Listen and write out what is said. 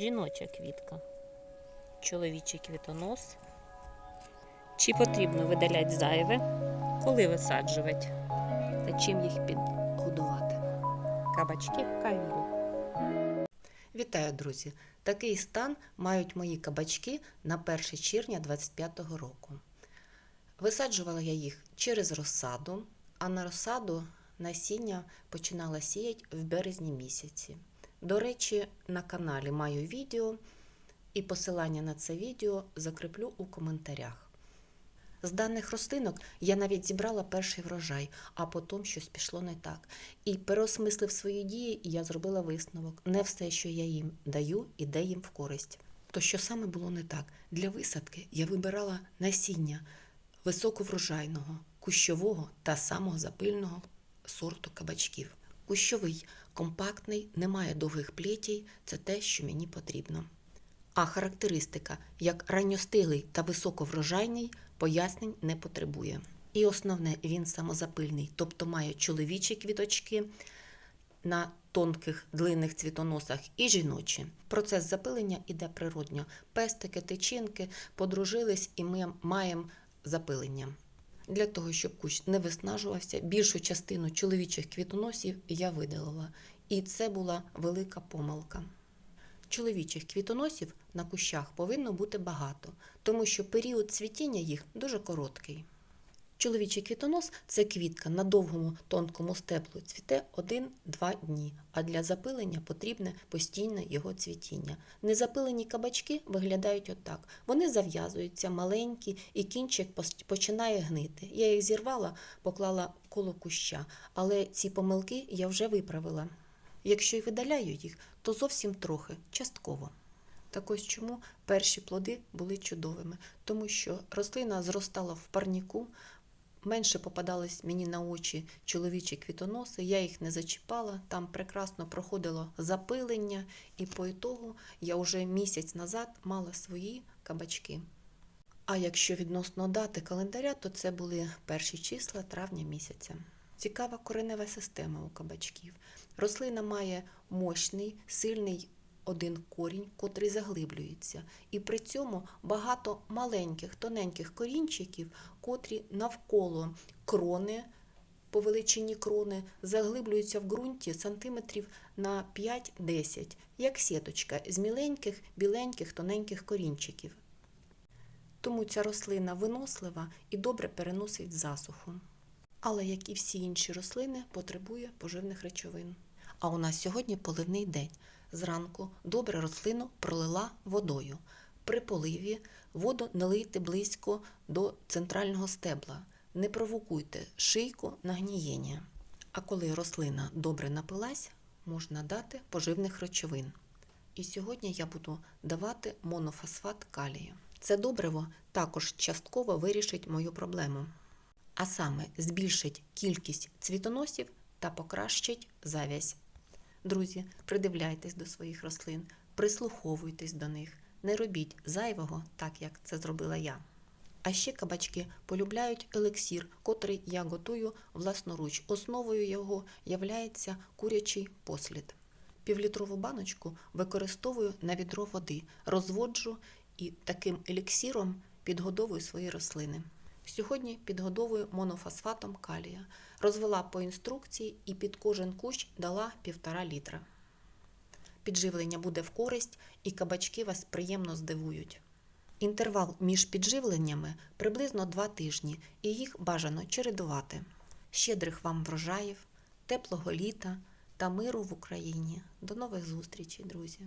жіноча квітка, чоловічий квітонос. Чи потрібно видаляти зайве, коли висаджувати? Та чим їх підгодувати? Кабачки в кавілі. Вітаю, друзі! Такий стан мають мої кабачки на 1 червня 2025 року. Висаджувала я їх через розсаду, а на розсаду насіння починала сіяти в березні місяці. До речі, на каналі маю відео, і посилання на це відео закріплю у коментарях. З даних рослинок я навіть зібрала перший врожай, а потім щось пішло не так. І переосмислив свої дії, я зробила висновок. Не все, що я їм даю, іде їм в користь. То що саме було не так? Для висадки я вибирала насіння високоврожайного, кущового та самого запильного сорту кабачків. Кущовий, компактний, не має довгих плетій, це те, що мені потрібно. А характеристика, як ранньостиглий та високоврожайний, пояснень не потребує. І основне, він самозапильний, тобто має чоловічі квіточки на тонких длинних цвітоносах і жіночі. Процес запилення іде природньо. Пестики, тичинки подружились, і ми маємо запилення. Для того, щоб кущ не виснажувався, більшу частину чоловічих квітоносів я видалила. І це була велика помилка. Чоловічих квітоносів на кущах повинно бути багато, тому що період цвітіння їх дуже короткий. Чоловічий квітонос це квітка на довгому тонкому стеблу цвіте 1-2 дні, а для запилення потрібне постійне його цвітіння. Незапилені кабачки виглядають отак. Вони зав'язуються маленькі, і кінчик починає гнити. Я їх зірвала, поклала коло куща, але ці помилки я вже виправила. Якщо й видаляю їх, то зовсім трохи, частково. Так ось чому перші плоди були чудовими, тому що рослина зростала в парніку, менше попадались мені на очі чоловічі квітоноси, я їх не зачіпала, там прекрасно проходило запилення, і по ітогу я вже місяць назад мала свої кабачки. А якщо відносно дати календаря, то це були перші числа травня місяця. Цікава коренева система у кабачків. Рослина має мощний, сильний один корінь, котрий заглиблюється, і при цьому багато маленьких, тоненьких корінчиків, котрі навколо крони, по величині крони, заглиблюються в ґрунті сантиметрів на 5-10, як сіточка з міленьких, біленьких, тоненьких корінчиків. Тому ця рослина винослива і добре переносить засуху. Але, як і всі інші рослини, потребує поживних речовин. А у нас сьогодні поливний день. Зранку добре рослину пролила водою. При поливі воду не лийте близько до центрального стебла. Не провокуйте шийку на гнієння. А коли рослина добре напилась, можна дати поживних речовин. І сьогодні я буду давати монофосфат калію. Це добриво також частково вирішить мою проблему а саме збільшить кількість цвітоносів та покращить завязь. Друзі, придивляйтесь до своїх рослин, прислуховуйтесь до них, не робіть зайвого, так як це зробила я. А ще кабачки полюбляють елексір, котрий я готую власноруч. Основою його являється курячий послід. Півлітрову баночку використовую на відро води, розводжу і таким еліксіром підгодовую свої рослини. Сьогодні підгодовую монофосфатом калія. Розвела по інструкції і під кожен кущ дала 1,5 літра. Підживлення буде в користь і кабачки вас приємно здивують. Інтервал між підживленнями приблизно 2 тижні, і їх бажано чередувати. Щедрих вам врожаїв, теплого літа та миру в Україні. До нових зустрічей, друзі!